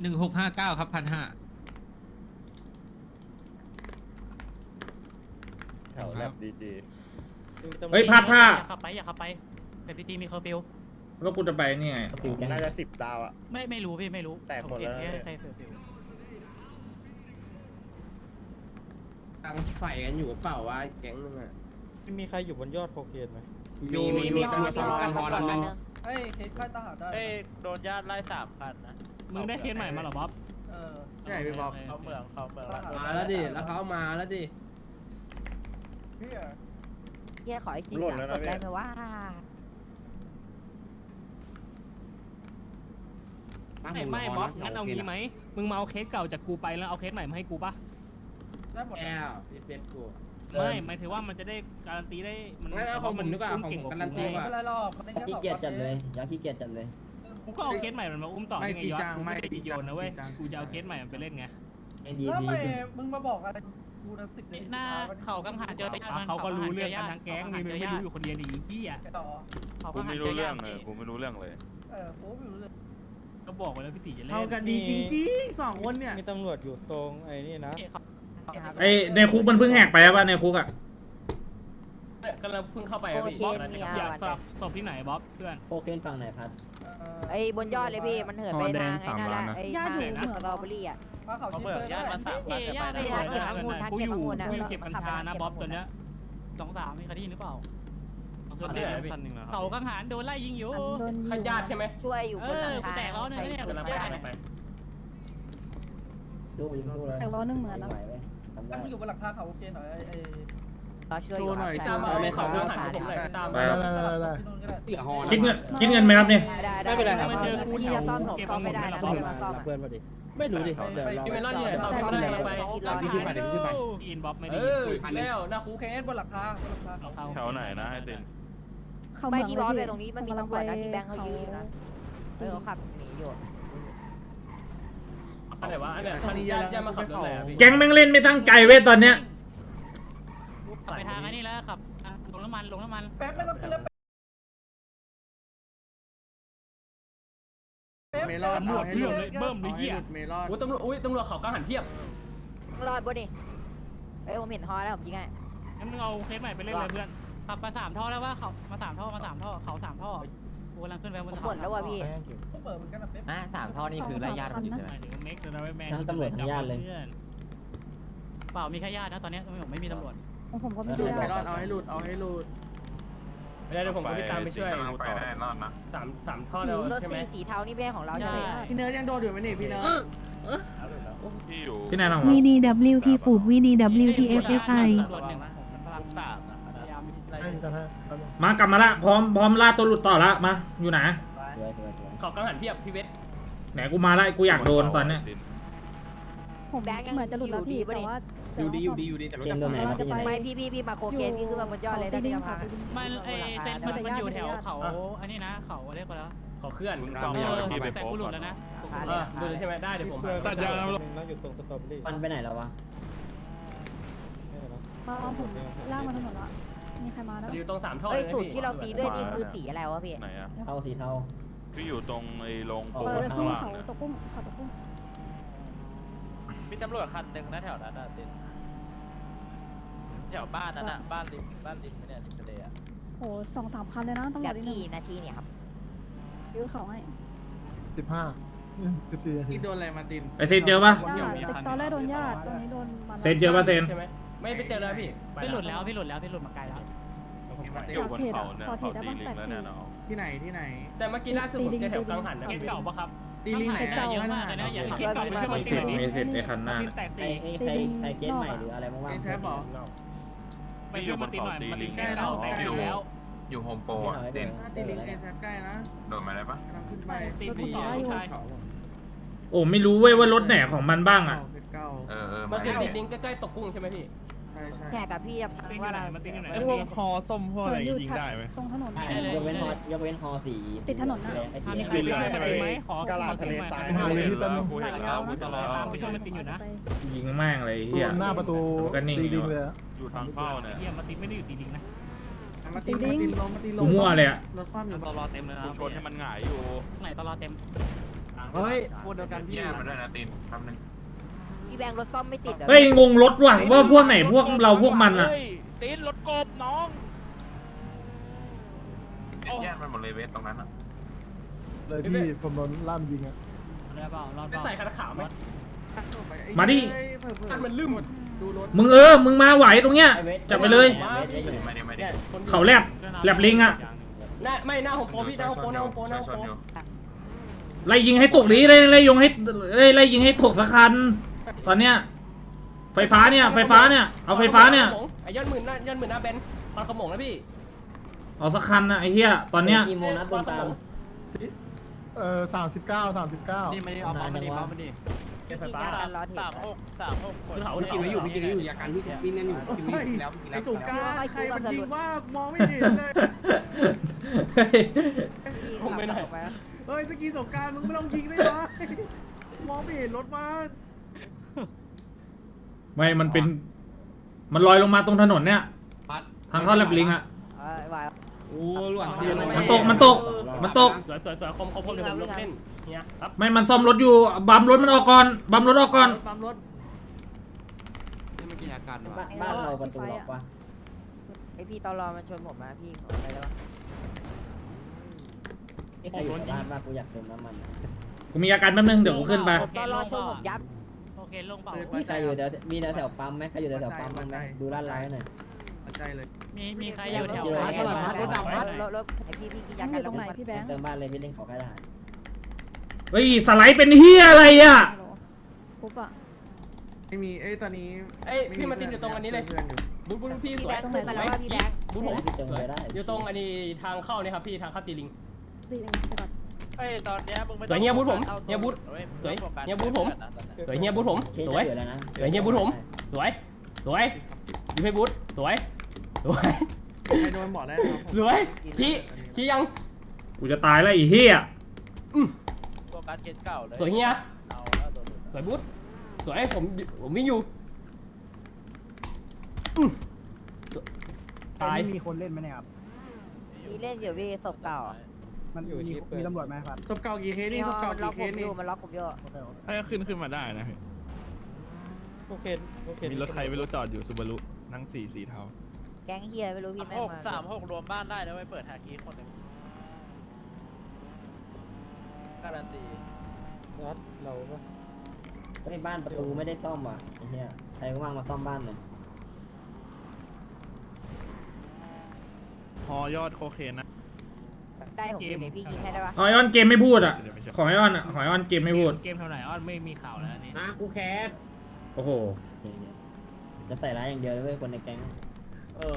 หนึ่งหกห้าเก้าครับพันห้าแถวแลบดีจีเฮ้ยพลาดท่า อย่าขับไปอย่าขับไปแต่พีทีมีเคอร์ฟิวแล้วกูจะไปนี่ไงน่าจะสิบดาวอะ ไม่ไม่รู้พี่ไม่รู้แตกหมดแล้ว ผมเห็นเนี่ยแค่ใครเคอร์ฟิวตั้งไฟกันอยู่เปล่าวะแก๊งนึงอะมีใครอยู่บนยอดโคเคนไหมมีมีมีตำรวจสองคันพอแล้วเฮ้ยเคสค่อยตาหาได้เอ้ยโดนญาติไล่สามคันนะ มึงได้เคสใหม่มาเหรอบ๊อบเออใช่พี่บอกเขาเมืองเขาเมืองมาแล้วดิ แล้วเขามาแล้วดิพี่อะเฮียขออีกสี่หล่นสามแล้วศนะพเนี่ได้ยไหมว่าไม่ไม่บ๊อบงั้นเอางี้ไหมมึงมาเอาเคสเก่าจากกูไปแล้วเอาเคสใหม่มาให้กูปะได้หมดแอลพี่เป็ดกูไม่หมายถึงว่ามันจะได้การันตีได้มันงั้นเอาของผมดีกว่าอุ้ของเก่งผมกว่าการันตีกูกว่าไงไม่เป็นไรหรอกมันได้แค่ขี้เกียจจัดเลยอยากขี้เกียจจัดเลย กูก็เอาเคสใหม่มันมาอุ้มต่อไม่ไงจริงยอดจังกูไม่ไม่ได้จริงโยนนะเว้ยจังกูจะเอาเคสใหม่มันไปเล่นไงไอ้ดีแล้วดีทำไมมึงมาบอกอะไรกูนะสิบหน้าเขากังหาเจอญาติมันเขาก็รู้เรื่องกันทั้งแก๊งนี่มึงไม่รู้อยู่คนเดียวดิไอ้เหี้ยต่อเขากูกังหาไม่เจรู้อเรื่ญาองติเลยกูไม่รู้เรื่องเลยเออกูไม่รู้เรื่องก็บอกไว้แล้วพี่ตีจะเล่นเอากันดีจริงๆสองคนเนี่ยมีตำรวจอยู่ตรงไอ้นี่นะไอในคุกมันเพิ่งแหกไปแล้วป่ะในคุกอะกำลังเพิ่งเข้าไปโออะพี่เคมีอาอยากวันสอบสอบที่ไหนบ๊อบเพื่อนโอเคนฝั่งไหนพัด ไอ้บนยอดเลยพี่มันเหินไปทางไอ้นั่นแหละไอ้ญาทาติงอยู่สตรอเบอรี่อะมาเขาเขาชิเมืองเตอร์ญาติมาสามคันจะไปไม่นะทันเก็บองุ่นทันกูเก็อบยู่องุ่นนะกูอยู่เก็บกัญชานะบ๊อบตัวเนี้ยสองสามมีใครได้ยินหรือเปล่าคันหนึ่งคันหนึ่งนะครัเขากังหารโดนไล่ยิงอยู่ขยาดใช่ไหมช่วยอยู่เอบนหอลังกูคาแตกล้อหนึ่งแล้วเนี่ยใครกำลังช่วยไปได้ไปสู้ยิงสู้เลยแต่ล้อนึงเหมือนไม่นะไหวเว้ยทำได้ถ้ามึงอยู่บนหลังคาเขาโอเคหน่อยไอ้ ไอ้เราช่วยอยู่หน่อยใช่ตามมาใช่เขาใช่เดินหาผมหน่อยตามไปมาครับที่นู่นก็ได้เสียฮอนคิดเงินคิดเงินไหมครับเนี่ย ได้ได้ไม่เป็นไรครับมันเจอกูที่จะซ่อมผมซ่อมไม่ได้นะต้องมาซ่อมเพื่อนพอดีไม่รู้ดิเดี๋ยวเราพี่เมลอนอยู่ไหนต่อต่อไม่ไม่ได้ได้ไปไปขึ้นไปเดี๋ยวขึ้นไปอินบ๊อบไม่เอได้อแล้วนะครูกูเคสบนหลังคาบนหลังคาเขาแถวไหนนะไอ้ตินไม่ที่ร้อนเลยตรงนี้มันมีตำรวจนะที่แบงค์เขายืนอยู่นะเออเขาขับหนีอยู่อันไหนวะอันไหนคันนี้ยันยันมาขับรถไหนอะพี่แก๊งแม่งเล่นไม่ตั้งใจเว้ยตอนเนี้ย ขับไปทางไอ้นี่แล้วขับลงน้ำ มันลงน้ำมันแป๊บไม่ต้องขึ้นแล้วแป๊บเมลอนตำรวจเรื่องเลยเบิ่มเลยเหี้ยเมลอนอุ้ยตำรวจอุ้ยตำรวจเขาก็หันเทียบรอดบ่นี่เอ้ยผมเห็นฮอแล้วผมยิงไงงั้นมึงเอาเคสใหม่ไปเล่นเลยเพื่อนขับมาสามท่อแล้วว่าเขามาสามท่อมาสามท่อเขาสามท่อกูกำลังขึ้นไปบนหมดแล้วว่ะพี่กูเปิดเหมือนกันนะเป๊ปอะสามท่อนี่คือไล่ญาติมันอยู่ใช่ไหมหมายถึงเมกเดอะแมนทั้งตำรวจทั้งญาติเลยเปล่ามีแค่ญาตินะตอนนี้ผมไม่มีตำรวจ ผมก็ไม่หลุดได้เมลอนเอาให้หลุดเอาให้หลุดไม่ได้เดี๋ยวผมก็ไปตามไปช่วยไปแน่นอนนะสามสามท่อรแล้วถใช่ไหมสีสีเทานี่ไม่ใช่ของเราใช่ไหมพี่เนิร์ดยังโดนอยู่ไหมนี่พี่เนิร์ดที่อยู่พี่นายลอง VDWT ผูก VDWTFSI ตำรวจหนึ่งนะผมมันพลังสามนะพยายามไล่มากลับมาละพร้อมพร้อมล่าตัวหลุดต่อละมาอยู่ไหนสวยสวยสวยเขาก็หันเทียบพี่เวทไหนกูมาละกูอยากโดนตอนเนี้ย ผมแบงค์ยังเหมือนจะหลุดแล้วพี่แต่ว่าอยู่ดีอยู่ดีอยู่ดีแต่รถเกมจะโดนไหนมาที่ไหนไม่พี่พี่พี่มาโคเคนพี่ขึ้นมาบนยอดเลยได้ไหมครับมันไอเซนมันมันอยู่แถวเขาอันนี้นะเขาเรียกว่าแล้วเขาเคลื่อนเออแต่กูหลุดแล้วนะเออดูเลยใช่ไหมได้เดี๋ยวผมตัดยางแล้วนั่งอยู่ตรงสตรอเบอรี่มันไปไหนแล้ววะมาเอาผมล่างมาถนนละมีใครมาแล้ว อยู่ตรงสามท่อเฮ้ยเลยสูตรที่เราตีด้วยนี่คือสีอะไรวะพี่ไหนอะเทาสีเทาที่อยู่ตรงไอ้โรงเอปูเออข้าขึ้งนล่างเขานะตะกุ้งเขาตะกุ้ง มีตำรวจคันหนึ่งนะแถวนั้นอะตินแถวบ้านนั้นอะบ้านริมบ้านริมไม่เนี่ยริมทะเลอะโหสองสามคันเลยนะตำรเหลืวอจนี่กี่นาทีเนี่ยครับยื้อเขาให้สิบห้าสิบสี่นาที ที่โดนอะไรมาติน ไอเซนเจอปะญาติแต่ตอนแรกโดนญาติตอนนี้โดนมันเซนเจอปะเซนใช่ไหมไม่ไปเจอแล้วพี่พี่หลุดแล้วพี่หลุดแล้วพี่หลุดมาไกลแล้วอยู่บนเขาเนี่ยเขาตีลิงแล้วเนี่ยเนาะที่ไหนที่ไหน แต่เมื่อกี้ล่าสุดผมเจอแถวกังหันนะเคสเก่าปะครับ ตีลิงไหนเยอะมากเลยนะอย่าเคสเก่าไม่ใช่มีสิทธิ์มีสิทธิ์ไอคันหน้าแตกไอ้สี่ไอ้ใครใครเคสใหม่หรืออะไรบ้างไอแซฟบอกไปช่วยมาตีหน่อยมาตีแค่เราแตกแล้วอยู่โฮมโปรอะตินตีลิงไอแซฟใกล้นะโดนมาได้ปะกำลังขึ้นไปตีสี่ใช่โอ้ไม่รู้เว้ยว่ารถไหนของมันบ้างอะเก้าเออเออมันคือตีลิงใกล้ๆตกกุ้งใช่ไหมพี่ใช่ใช่ แขกกับพี่จะพังตีอว่ายู่ไหนเรามาตีอยู่ไหนไอ้พวกฮอส้มพวกอะไรยิงได้ไหมตรงถนนได้ยกเว้นฮอยกเว้นฮอสีติดถนนนะไอ้ถ้าที่มีใครเหลือใช่ไหมขอกาลาดทะเลทรายหาเลยพี่แป๊บนึงกูเห็นแล้วกูตลอดตามไปช่วยมาตีอยู่นะยิงแม่งเลยไอ้เฮียหน้าประตูมันก็นิ่งตีอยู่ดิงเลยอะอยู่ทางเข้าเนี่ยเฮียมาตีไม่ได้อยู่ตีลิงนะมาตีมาตีลงมาตีลกูงมั่วเลยอะรถคว่ำอยู่ตลอดเต็มเลยนะกูชนให้มันหงายอยู่ไหนตลอดเต็มเฮ้ยพูดเดียวกันพี่แย่มาด้วยนะตีนแป๊บนึง พี่แบงค์รถซ่อมไม่ติดหรอเฮ้ยงงรถว่ะว่าพวกไหนพวกเราพวกมันอะเฮ้ยตีนรถกบน้องแย่ไปหมดเลยเวสตรงนั้นอะเลยพี่ผมโดนล่ามยิงอะได้เปล่ารอดเปได้ล่าใส่คันขาวไหมมาดิคันมันลืมมึงเออ มึงมาไหวตรงเนี้ยไอ้เวทจับไปเลยเวทได้อยู่ไม่ได้ไม่ได้เนี่ยคนเขาแลบแลบลิงอะหน้าไม่หน้าโฮมโปรพี่หน้าโฮมโปรหน้าโฮมโปรหน้าโฮมชโปนรอยู่ไล่ยิงให้ตกนี้ไล่ไล่ยงให้ไล่ไล่ยิงให้ถกสักคัน ตอนเนี้ยไฟฟ้าเนี่ยไฟฟ้าเนี่ยเอาไฟฟ้าเนี่ยไอ้ยอดหมื่นหน้ายอดหมื่นหน้าเบนปลากระหม่งนะพี่เอาสักคันนะไอ้เหี้ยตอนเนี้ยกี่โมงนะตูมตามเออสามสิบเก้าสามสิบเก้านี่ไม่ได้เอาปั๊มมาดิปั๊มมาดิพี่กินการรอเทปคือเขากินไว้อยู่พี่กินไว้อยู่อยาการพี่วิ่งกันอยู่กินไว้อยู่แล้วกินไอ้แล้วสุก้าใครมันยิงว่ามองไม่เห็นเลยพี่ขับออกไปเฮ้ยสกีสงการมึงไม่ต้องยิงได้ไหมมองไม่เห็นรถมัน ไม่ มันเป็น มันลอยลงมาตรงถนนเนี่ยทางเข้าแลบลิงอะ เออไหว โอ้หลวนมันตกมันตกมันตก สวยสวยสวยคมคมคมเดี๋ยวผมลงเล่นเนี่ยครับไม่ มันซ่อมรถอยู่ บัมรถมันออกก่อน บัมรถออกก่อน ปั๊มรถบ้านบ้านเราประตูล็อกปะ ไอพี่ตอรอมันชนผมมาพี่ขออะไรได้ปะนี่ใครอยู่บ้านบ้านกูอยากเติมน้ำมัน กูมีอาการแป๊บนึงเดี๋ยวกูขึ้นไปผมตอรอชนผมยับโอ เคลงเปล่ามีใครอยู่แถวมีแถวแถวปั๊มไหมใครอยู่แถวแถวปั๊มบ้างไหมดูร้านไลน์หน่อยใจเลยมีมีใครอยู่แถวเจอไหนตลาดนัดรถดำรถรถรถไอพี่พี่กินยัยางอกันยู่ตรงไหนพี่แบงค์เติมบ้านเลยพี่เล่นเขาใกล้ทหารเฮ้ยสไลด์เป็นเฮียอะไรอะฮัลโหลปุ๊บอะไม่มีเอ้ยตอนนี้เอ้ยพี่มาตินอยู่ตรงอันนี้เลยบุญบุญพี่พี่สแบวยงค์ขึ้นมาแล้วว่าพี่แบงค์บุญผมพี่เติมไปได้อยู่ตรงอันนี้ทางเข้าเนี่ยครับพี่ทางเข้าตีลิงดีเองไปก่อน เฮ้ยตอนเนี้ยมึงไม่สวยเฮียบูธผมเฮียบูธสวยเฮียบูธผม สวยเฮียบูธผมเคสสวย อยู่แล้วนะสวยเฮียบูธผม สวย สวยอยู่ให้บูธสวย สวยใครโดนบอกได้ครับสวยขี้ขี้ยังกูจะตายแล้วไอ้เฮียโฟกัสเคสเก่าเลยสวยเฮียเอาแล้วตัวสวยบูธสวยผมผมวิ่งอยู่อืมตาย มีคนเล่นไหมเนี่ยครับ มีเล่นอยู่พี่ศพเก่า มันมีมีตำรวจไหมครับศพเก่ากี่เคสนี่นี่ศพเก่ามันล็อกกี่ผเคมสอนี่ยู่มันล็อกผมอยู่ถ้าขึ้นขึ้นมาได้นะโอเคโอเคมีรถใครไม่รู้จอดอยู่ซูบารุนั่งสี่สีเทาแก๊งเฮียไม่รู้พี่แม่งหกมาสามหกรวมบ้านได้นะไว้เปิดหาคีย์คนหนึ่งการันตีรัดเราปะเฮ้ยบ้านประตูไม่ได้ซ่อมว่ะไอ้เหี้ยใครว่างมาซ่อมบ้านหน่อยพอยอดโคเคนนะ ได้ผมอยู่เนี่ยพี่ยิงให้ได้ปะหอยออนเกมไม่พูดอะขอหอยออนอะหอยออนเกมไม่พูด เกมเท่าไหร่อ้อนไม่มีข่าวแล้วนี่นะกูแคสโอ้โหเดี๋ยวๆจะใส่ร้ายอย่างเดียวเลยเว้ยคนในแก๊งเออ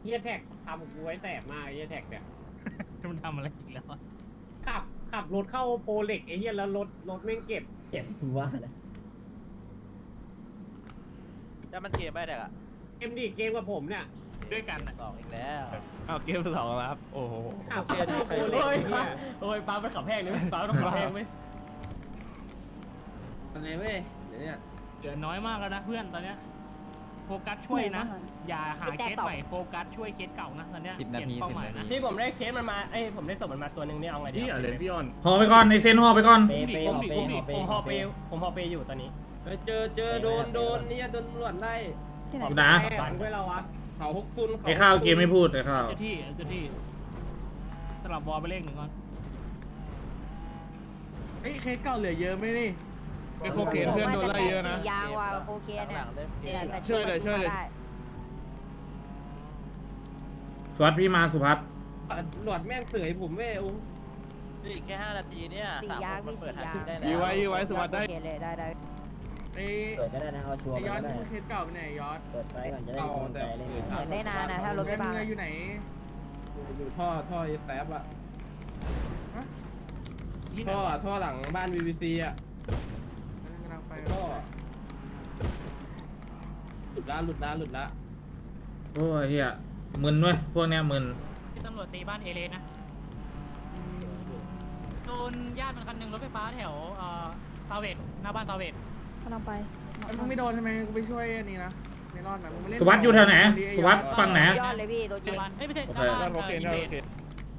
เฮียแท็กทำกูไว้แสบมากเฮียแท็กเนี่ยมันทำอะไรอีกแล้วขับขับรถเข้าโปรเล็กไอ้เฮียแล้วรถรถแม่งเก็บเก็บกูว่าเลยจะมันเกมไม่ได้อะเกมดีเกมกับผมเนี่ย ด้วยกันสองอีกแล้วเอาเกมสองแล้วครับ โอ้โหขับเข้าโปรเล็กไอ้เฮียโอ้ยป้าไปขับแพงเลยป้าต้องขับแพงไหมอะไรเว้ยเดี๋ยวเนี่ยเหลือน้อยมากแล้วนะเพื่อนตอนเนี้ยโฟกัสช่วยนะ อย่าหาเคสใหม่โฟกัสช่วยเคสเก่านะตอนเนี้ยเปลี่ยนเป้าหมายนะที่ผมได้เคสมันมาเอ้ยผมได้ศพมันมาตัวหนึ่งนี่เอาไงดีนี่อะไรพี่ออนห่อไปก่อนไอเซนห่อไปก่อน เปย์เปย์ผมหอดิเปผมย์หดิอเปผมย์พอเปย์ผมพอเปย์อยู่ตอนนี้เจอเจอโดนโดนนี่โดนตำรวจไล่ที่ไหน อยู่นะฝันไว้เราวะ เขาฮุกซุนไอข้าวเกมไม่พูดไอข้าว เจ้าที่เจ้าที่สลับบอลไปเลขหนึ่งก่อนเอ้ยเคสเก่าเหลือเยอะไหมนี่ไอโคเคนเพื่อนโดนไล่เยอะนะสี่ยางว่ะโอเคเนี่ยเล่มเกเนี่ยมแต่ช่วยเลยช่วยเลยได้สวัสดพี่มาสุพัฒน์หลวดแม่งเสยผมเว้ยโอ้นี่อีกแค่ห้านาทีเนี่ยสี่สามยางคนมันพี่เปิดสี่หายางได้ยื้อแล้วไว้ยื้อไว้สวัสดิ์ได้ โอเคเลยได้ได้ ไอ้เปิดก็ได้นะ เอาชัวร์ไอ้ไปยอดก็ได้เคสเก่าไปไหนยอดเปิดไฟก่อนจะได้มีกำลังใจเล่นอีกเหมือนได้นานนะถ้ารถไม่บังเงินอยู่ไหน อยู่ท่อท่อแฟบอะที่ไหนท่อท่อหลังบ้าน VVC อะกำลังไปท่อหลุดละหลุดละหลุดละโอ้ยเฮียมึนเว้ยพวกเนี้ยมึนที่ตำรวจตีบ้านเอเลนนะโดนญาติมันคันหนึ่งรถไฟฟ้าแถวเอ่อซาเวตหน้าบ้านซาเวตกำ ลังไปไอ้มึงไม่โดนใช่ไหมกูไปช่วยอันนี้นะไม่รอดนะมึงไม่เล่นสุวัสดิ์อยู่แถวไหนสุวัสดิ์ฝั่งไหน ยอดเลยพี่ตัวจหริน้างบ้านเอ้ยไม่ใช่หโอน้าเค บ้านโอเคอินโอเวดเค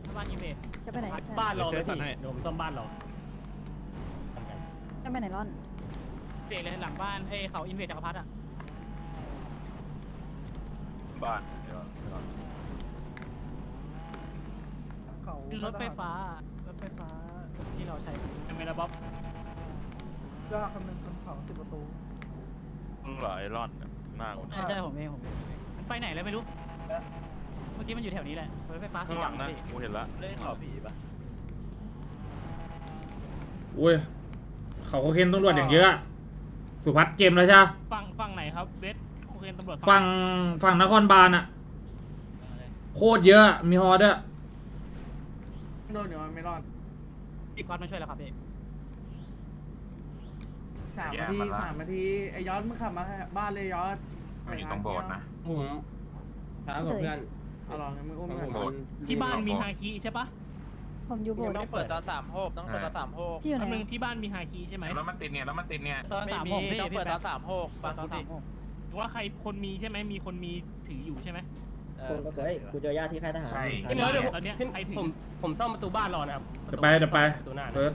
หน้าบ้านอินเวดจะไปไหนบ้านเราเลยพี่เดี๋ยวผมซ่อมบ้านเราจะไปไหนร่อนเด็กเลยหลังบ้านให้เขาอินเวสจักรพรรดิอะบ้านเขารถไฟฟ้ารถไฟฟ้าที่เราใช้ใช่ไหมล่ะบ๊อบ ก็คำนึงคำเขาสิบประตูมึงเหรอไอรอนหน้ากูใช่ใช่ผมเองผมเองมันไปไหนแล้วไม่รู้ เมื่อกี้มันอยู่แถวนี้แหละรถไฟฟ้าสีข้างหลังดำนะพี่กูเห็นละเล่นขอผีปะอุ้ยเขาโคเคนตำรวจอย่างเยอะอะสุพัฒน์เกมแล้วใช่ปะฝั่งฝั่งไหนครับเบสโอเคตำรวจฝั่งฝั่งนครบาลอะโคตรเยอะอะมีฮอด้วย โดนเดี๋ยวมันไม่รอด พี่ก๊อตมาช่วยแล้วครับพี่ สามนาทีสามนาทีไอ้ยอดมึงขับมาบ้านเลยยอดไม่ต้องโบดนะ ผมช้ากว่าเพื่อนเอาหรองั้นมึงอุ้มผมกันโบดที่บ้านมีฮาคิใช่ปะผมอยู่โบสถ์ต้องเปิดตอนสามโฮกต้องเปิดตอนสามโฮกพี่อยู่ไหน คำนึงที่บ้านมีฮาคิใช่ไหมแล้วมันติดเนี่ยแล้วมันติดเนี่ยตอนไม่สามมีโมงพี่ต้องพี่เปิดแบตองนสามโฮกตฟัองนกูสาดิมโมงหรือว่าใครคนมีใช่ไหมมีคนมีถืออยู่ใช่ไหมคนก็เฮ้ยกูเจอญาติที่ค่ายทหารพี่เนื้อเดี๋ยวตอนเนี้ยพี่ใครถือผมผมซ่อมประตูบ้านรอนะครับเดี๋ยวไปเดี๋ยวไปประตูหน้าเฟิร์ส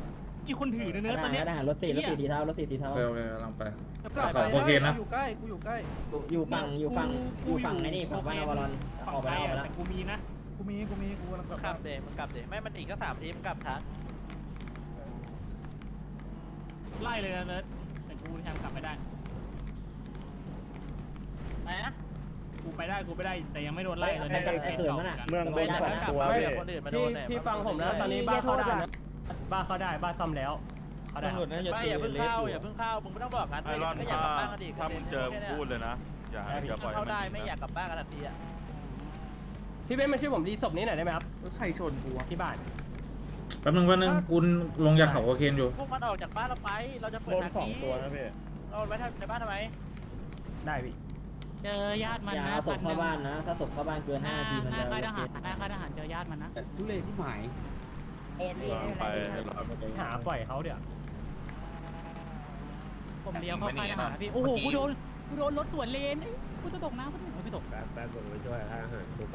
มีคนถือเนื้อทตอนหารเนี้ยทหารรถสี่รถสี่สีเท้ารถสี่สีเท้าโอเคโอเคกำลังไปกลับไปโอเคนะ อยู่ใกล้กูอยู่ใกล้อยู่ฝั่งอยู่ฝั่งอยู่ฝั่งไอ้นี่ฝั่งบ้านอวารอนออกไปฝั่งแล้วออกไปแล้วแต่กูมีนะ กูมีกูมีกูกำลังกลับกลับเดมันกลับเดไม่มันอีกก็สามทีมันกลับทันไล่เลยนะเนิร์ดแต่กูทำกลับไม่ได้ไหนนะกูไปได้กูไปได้แต่ยังไม่โดนไล่เลยไอ้ไอ้เขินมันอะเมืองบนกลับตัวเดี๋ยวคนอื่นมาโดพี่นเนี่ยพี่ฟังผมนะตอนนี้บ้านเข้าได้นะ บ้านเข้าได้บ้านซ่อมแล้วเข้าได้ครับไม่อย่าเพิ่งเข้าอย่าเพิ่งเข้ามึงไม่ต้องบอกกันไอรอนไม่อยากถ้ากลับบ้านกันอีกถ้ามึงเจอมึงพูดเลยนะ อย่าอย่าปล่อยเข้าได้ไม่อยากกลับบ้านกันทันทีอะพี่เบ้นมาช่วยผมรีศพนี้หน่อยได้ไหมครับรถใครชนกูวะที่บ้านแป๊บนึงแป๊บนึงคุณลงจากเขาโคเคนอยู่ พวกมันออกจากบ้านเราไป เราจะเปิดทางนี้เราไว้ในบ้านทำไมได้พี่เจอญาติมันอย่านะเอาศพเข้าบ้านนะ ถ้าศพเข้าบ้านเกินหห้าน้านาทีมันหน้าจะค่ายทหารหน้าค่ายทหารเจอญาติมันนะทุเรศที่หมาย เอ็นพี่ไม่เป็นไรพี่หาปล่อยเขาเดี๋ยวผมเลี้ยวเข้าค่ายทหารนะพี่โอ้โหกูโดนกูโดนรถสวนเลนเอ้ยกูจะตกน้ำกูไม่ตกเ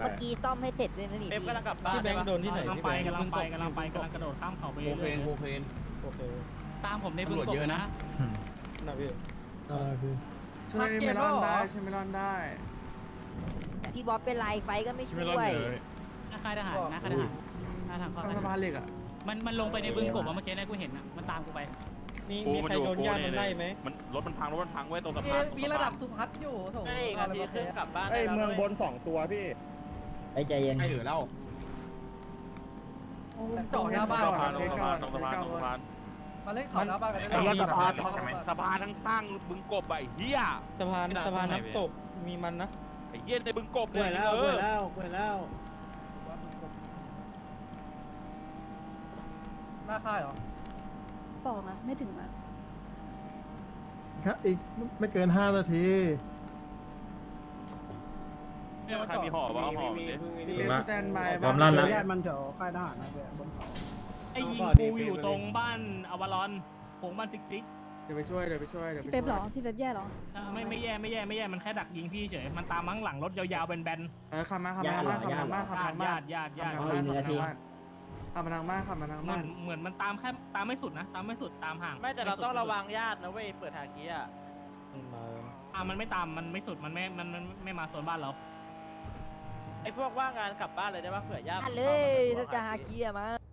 มื่อกี้ซ่อมให้เสร็จด้วยนะนี่เอฟพี่กำลังกลับบ้านใช่ปะกำลังไปกำลังไปกำลังไปกำลังกระโดดข้ามเขาไปเรื่อยๆตามผมในบึงกบนะช่วยไม่รอดได้ช่วยไม่รอดได้ พี่บ๊อบเป็นไรไฟก็ไม่ช่วยหน้าค่ายทหารหน้าค่ายทหารหน้าทางเข้าข้างค่ายทสะพาหานรเหล็กอะมันมันลงไปในบึงกบอะเมื่อกี้นะกูเห็นอะมันตามกูไปมีมีใครโดนญาติมันไล่ไหมมันรถมันพังรถมันพังไว้ตรงสะมีพาน มีระดับสุพัฒน์อยู่โถไอ้นาทีครึ่งกลับบ้านไอเมืองบนสองตัวพี่ไอ้ใจเย็นจอดหน้าบ้านสะพานตรงสะพานตรงสะพานตรงสะพานมาเล่นเขาหน้าบ้านกันได้มันเลยสะพานสะพานทั้งข้างบึงกบไอ้เหี้ยสะพานสะพานน้ำตกมีมันนะไอ้เหี้ยในบึงกบเลยเออห น้าค่ายเหรอบอกนะไม่ถึงนะครับอีกไม่เกินห้านาที เนี่ยมันใครมีห่อวะห่อดิถึงละสแตนบายพร้อมลั่นแล้วมันแถวค่ายทหารนะบนเขาไอ้ยิงกูอยู่ตรงบ้านอวารอนโผงบ้านซิกซิกเดี๋ยวไปช่วยเดี๋ยวไปช่วยเดี๋ยวไปพี่ช่เป๊ปเหรวอยพี่เป๊ปแย่เหรอเออไม่ไม่แย่ไม่แย่ไม่แย่มันแค่ดักยิงพี่เฉยมันตามมาข้างหลังรถยาวๆแบนเออขับมาขับมาขับมาขับมาขับๆมาญาติญาติญาติขับญามาติขับมาทางบ้าน ขับมาทางบ้านขับมาทางเหมืบ้าอนนเหมือนมันตามแค่ตามไม่สุดนะ ตามไม่สุดตามห่างไม่แต่เราต้องระวังญาตินะเว้ยเปิดทางคีอะอ่ามันไม่ตามมันไม่สุดมันไม่มันมันไม่มาโซนบ้านเราไอ้พวกว่างงานกลับบ้านเลยได้ปะเผื่อญาติอันเลยถ้าจะหาเคียมาพ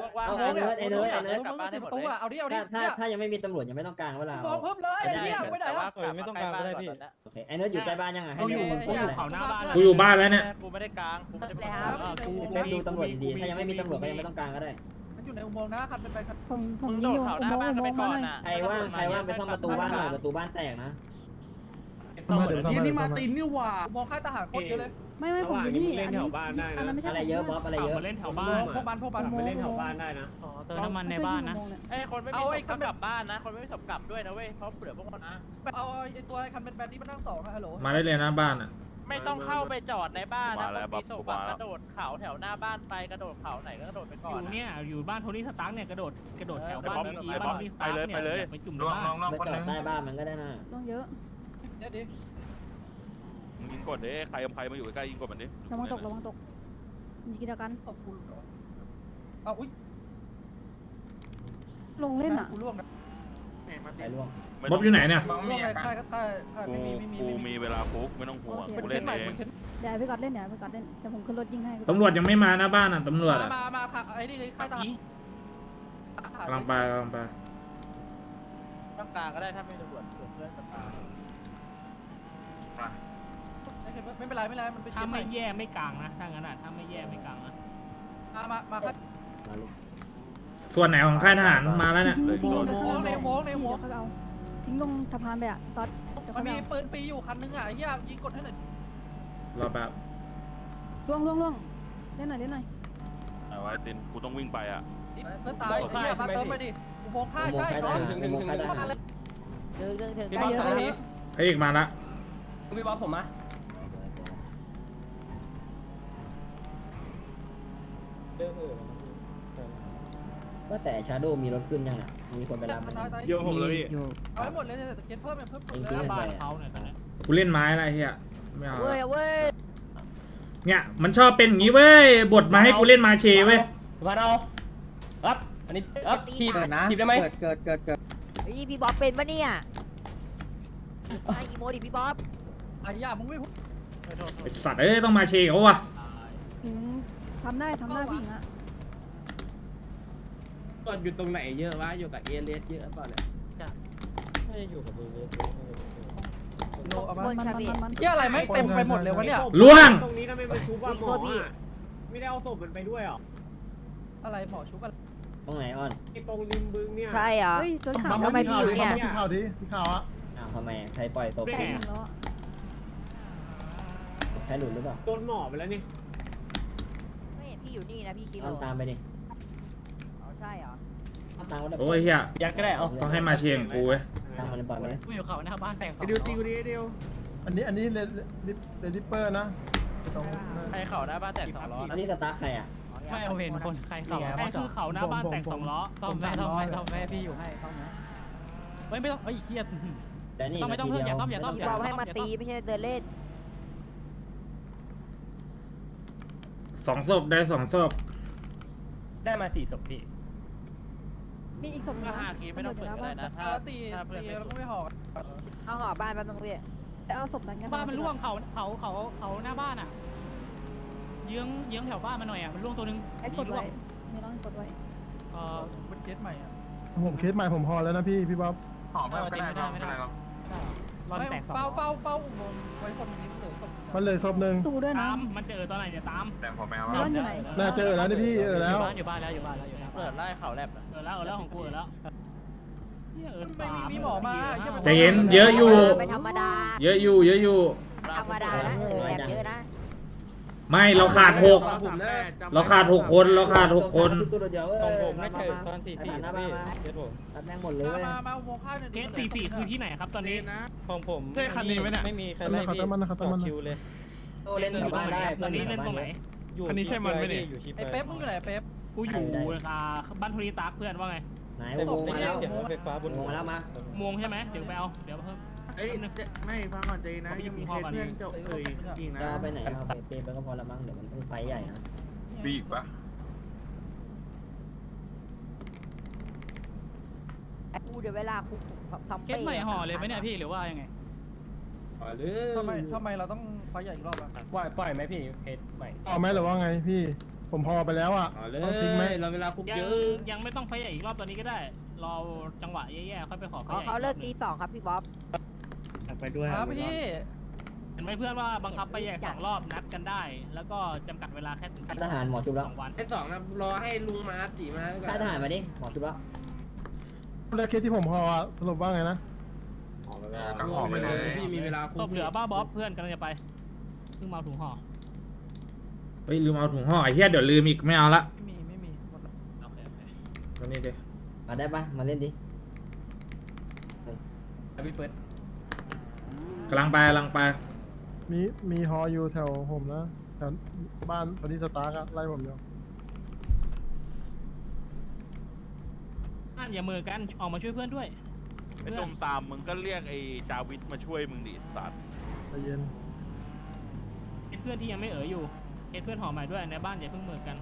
วกว่างเอางานไอ้เนิร์ดไอ้เนิร์ดไอ้เนิร์ดกลับบ้านสิให้บหมประดตูเลยอะเอาดิเอาดิถ้าถ้าถ้ายังไม่มีตำรวจยังไม่ต้องกลางเวลาบอกเพิ่มเลยไอ้เนี่ยไปไหนแต่ว่าวะกลับไม่ต้องกลางก็ได้พี่ โอเคไอ้เนิร์ดอยู่ใกล้บ้านยังไงให้กูเนิอร์ดยู่เป็นคนกูพูอดยู่เลยเขาหน้าบ้านกูอยู่บ้านแล้วเนี่ย กูไม่ได้กลางกูไม่ได้เลยกคลารังบกูเป๊ปดูตำรวจดีๆถ้ายังไม่มีตำรวจก็ยังไม่ต้องกลางก็ได้มันอยู่ในอุโมงค์นะคันเป็นไปคันผมผมมึงยิโดงอยู่ดเขาอุหน้าโมงบ้านค์อุกันโมไปงค์ก่อมานหน่อยอะ ใครว่างใครว่างไปซ่อมประตูบ้านหน่อยประตูบ้านแตกนะซ่อ มหมดแล้วนี่นี่มาตินนี่หว่าอุโมงค์ค่ายทหารโคตรเยอะเลยไม่ไม่ผมอยู่นี่อันนี้อันนั้นไม่ใช่อะไรเยอะบ๊อบอะไรเยอะมาเล่นแถวอุบ้าโมนงค์พวกมันพวกมันไปเล่นแถวบ้านได้นะอ๋อเติมน้ำมันในบ้านนะไอ้คนไม่มีศพก็กลับบ้านนะคนไม่มีศพกลับด้วยนะเว้ยเพราะเผื่อพวกมันนะเอาไอ้ตัวคันเป็นแบนนี้มานั่งสองอะฮัลโหลมาได้เลยนะบ้านอะไม่ต้องเข้าไปจอดในบ้านนะมาแล้วคนมีศพมาอะแล้วกระโดดเขาแถวหน้าบ้านไปกระโดดเขาไหนก็กระโดดไปอก่อนยู่นะเนี่ยอยู่บ้านโทนี่สตาร์กเนี่ยกระโดดกระโดดแถวบ้านเออพีบ้านโทนี่สตาร์กเนี่ยไปจุ่มในบ้านไปจอดใต้บ้านมันก็ได้นะต้องเยอะ เดี๋ยวดิมึงยิงกดดิใครกับใครมาอยู่ใกล้ยิงกดมันดิระวังตกระวังตกมีกิจการศพกูเหรอเอาอุ้ยลงเล่นอะกูร่วงนะใครล่วงบ๊อบอยู่ไหนเนี่ย ร่วงเลยใครก็ใครใครกูไม่มีไม่มีกูไม่มีมีเวลาฟุกไม่ต้องห่วงเป็นกูเคเล่สนใหม่เองเป็นเคสเดี๋ยวพี่กอดเล่นเดี๋ยวพี่กอดเล่นเดี๋ยวผมขึ้นรถยิงให้ตำรวจยังไม่มาหน้าบ้านอะตำรวจมาอะมามาค่ะไอ้นี่ค่ายทหารกำลังไปกำลังไปต้องกลางก็ได้ถ้าไม่ตำรวจเพื่อนกับตา ไม่เป็นไรไม่เป็นไรมันเป็นเคถ้าสใหไม่ม่แย่ไม่กลางนะถ้างั้นอะถ้าไม่แย่ไม่กลางนะมามามาครับมาลูกส่วนไหนของค่ายทหารมาแล้วเนี่ย ทิ้งทิ้งลงในหัวในหัวในหัวเดี๋ยวเขาเอาทิ้งลงสะพานไปอะตอดเดี๋ยวมัเขานไปมีเอาปืนปีอยู่คันนึงอะไอ้เหี้ยยิงกดให้หน่อยรอแบบล่วงล่วงล่วงเล่นหน่อยเล่นหน่อยเอาไว้ตินกูต้องวิ่งไปอะเพื่อนตายไอ้เหี้ยมาเติมไปดิอุโมงค์ค่ายอุโมงใช่ค์ค่ายทเนาะหารอุโมงค์ค่ายทหารถึงถึงถึงพี่ได้บ๊อบเยอะสองเลทียพระเอกมาละพี่บ๊อบผมมา ว่าแต่ชาโดมีรถขึ้นยังอะ มีคนไปรับมันตายตายโยผมเลยพี่ เอาให้หมดเลยเนี่ยแต่เกณฑ์เพิ่มเนี่ยเพิ่มหมดจเลริงยๆบ้านเขาเนี่ยตอนเนี้ยกูเล่นไม้อะไรเฮียไม่เอาเว้ยละเว้ยเนี่ยมันชอบเป็นอย่างงี้เว้ยบทมาให้กูเล่นมาเชเว้ยมาเอารับอันนี้รับทีบทีบได้ไหมเฮ้ยพี่บ๊อบเป็นปะเนี่ยไออีโมดิพี่บ๊อบไอ้ย่ามึงไม่พูดไอสัตว์เอ้ยต้องมาเชเขาวะถึงทำได้ทำได้ผู้หญิงอะ ก็อยู่ตรงไหนเยอะวะอยู่กับเอเลสเยอะเปล่าเนี่ยโนเอามามันมันมันมันเหี้ยอะไรไม่เต็มไปหมดเลยวะเนี่ย ล่วง ตรงนี้ก็ไม่ไปทุบว่าหมอพี่ไม่ได้เอาศพมันไปด้วยหรออะไรหมอชุบอะไรตรงไหนอ้อนไอ้ตรงริมบึงเนี่ย ใช่เหรอ เฮ้ยรถขาวทำไมพี่อยู่เนี่ย ที่ข่าวดิที่ข่าวอะอ้าวทำไมใครปล่อยตกแตกหนึ่งแล้วอะใครหลุดหรือเปล่าโดนหมอไปแล้วนี่ไม่เห็นพี่อยู่นี่นะพี่คิโล อ้อนตามไปดิอ๋อใช่เหรออ้อนตามก็ได้โอ้ยเฮียยัดก็ได้เอาต้องให้มาเชของกูเว้ยตามมันปล่อยไปเลยกูอยู่เขาหน้าบ้านแต่งสองเดียวตีกูดิเดียวอันนี้อันนี้เลลิปเลดิปเปอร์นะตรงใครเข่าได้บ้านแตกสองล้ออันนี้สตาร์ทใครอะไม่เอาเห็นคนใครเขาใครคือเขาหน้าบ้านแต่งสองล้อต้อมแม่ต้อมแม่ต้อมแม่พี่อยู่ให้ต้อมนะเฮ้ยไม่ต้องเฮ้ยเครียดแต่นี่ต้องไม่ต้องเพิ่มอย่าต้อมอย่าต้อมพี่บ๊อบให้มาตีไม่ใช่เดินเล่นสองศพได้สองศพได้มาสี่ศพพี่ มีอีกศพหนึงถ้านะห้าทีไม่ต้องเปิดก็ได้นะถ้าแล้วตีถ้าเพื่อนตีไม่แล้วสุก็ดไม่ห่อเอาห่อบ้านแป๊บนึงพี่แต่เอาศพนั้นกันบ้านมันล่วงเขาเขาเขาเขาหน้าบ้านอะ เยื้องเยื้องแถวบ้านมาหน่อยอะมันล่วงตัวนึงไอ้กดไว้มีน้องกดไว้เออเป็นเคสใหม่อะผมเคสใหม่ผมพอแล้วนะพี่พี่บ๊อบไม่ได้ไม่ได้ไม่ได้รอนแตกสองเฝ้าเฝ้าเฝ้าอุโมงค์ไว้คนนี้เสือศพมันเลยศพหนึ่งตูด้วยนะตามมันเจอตอนไหนเดี๋ยวตามร้อนอยู่ไหนน่าเจอแล้วนี่พี่เออแล้ว อยู่บ้านอยู่บ้านแล้วอยู่บ้านแล้วอยู่บ้าน เปิดไล่เข่าแลบนะเออแล้วเออแล้วของกูเออแล้วเหี้ยเออไม่มีมีหมอมาใจเย็นเยอะอยู่ไปธรรมดา เยอะอยู่เยอะอยู่ ธรรมดานะเออแบบเยอะนะ ไม่เราขาดหกเราขาดหกคนเราขาดหกคนตัวเดียวของผมไม่เจอตอนสี่สี่หน้าบ้านมาเดี๋ยวผมรับแม่งหมดเลยมามามาอุโมงค์ข้าวเนี่ยเคสสี่สี่คือที่ไหนครับตอนนี้ของผมใช่คันนี้ไหมเนี่ยไม่มีใครมันไล่ขัดพี่น้ำมันนะครับน้ำมันคิวเลยโตเล่นแถวบ้านได้ตอนนี้เล่นตรงไหนคันนี้ใช่มันไหมเนี่ย อยู่ที่ไอ้เป๊ปมึงอยู่ไหนเป๊ป กูอยู่อ่าบ้านโทรีตาร์คเพื่อนว่าไงไหนอุโมงค์มาแล้วเสียงรถไฟฟ้าบอุนโมงค์มาแล้วมาโมงใช่ไหมเดี๋ยวไปเอาเดี๋ยวเพิ่มเอ้ยไม่ฟังก่อนใจนะยังมีเคสเพื่อนเจ้าเอ่ยจริงนะจะเอาไปไหนเอาไปเปย์ไปก็พอละมั้งเดี๋ยวมันต้องไฟใหญ่นะปีกปะกูเดี๋ยวเวลาคุกซัมเคเป้สใหม่ห่อเลยไหมเนี่ยพี่หรือว่ายังไงทำไมทำไมเราต้องไฟใหญ่อีกรอบอะปล่อยปล่อยไหมพี่เคสใหม่พอไหมหรือว่าไงพี่ ผมพอไปแล้วอะต้องทิ้งไหมเราเวลาคุกยังเยอะยังไม่ต้องไฟใหญ่อีกรอบตอนนี้ก็ได้ รอจังหวะแย่ๆค่อยไปขอไฟอ๋อใหญ่เขาเลิกตีสองครับพี่บ๊อบ ไปด้วยครับพี่เห็นไหมเพื่อนว่าบังคับไฟใหญ่สองรอบนัดกันได้ แล้วก็จำกัดเวลาแค่ถึงทหารหมอจุบแล้วสองวันไอ้สองนะรอให้ลุงมาตีมาค่ายทหารมาดิ หมอจุบแล้วแล้วเคสที่ผมพออะสรุปว่าไงนะต้องออกไปเลย พี่มีเวลาศพเหลือบ้าบ๊อบเพื่อนกำลังจะไปเพิ่งมาเอาถุงห่อ เฮ้ยลืมเอาถุงห่อไอ้เหี้ยเดี๋ยวลืมอีกไม่เอาละไม่มีไม่มีหมดแล้วโอเคโอเคมานี่ดิมาได้ปะมาเล่นดิพี่เปิดกำลังไปกำลังไปมีมีฮออยู่แถวผมนะแถวบ้านตอนนี้สตาร์กอะไล่ผมอยู่อ่านอย่ามือกันออกมาช่วยเพื่อนด้วยไอ้ตุ่มตามมึงก็เรียกไอ้จาวิทมาช่วยมึงดิสัตว์ใจเย็นเป็นเพื่อนที่ยังไม่เอ๋ยอยู่ เคสเพื่อนหอใหม่ด้วยในบ้านอย่าเพิ่งเหมือกัน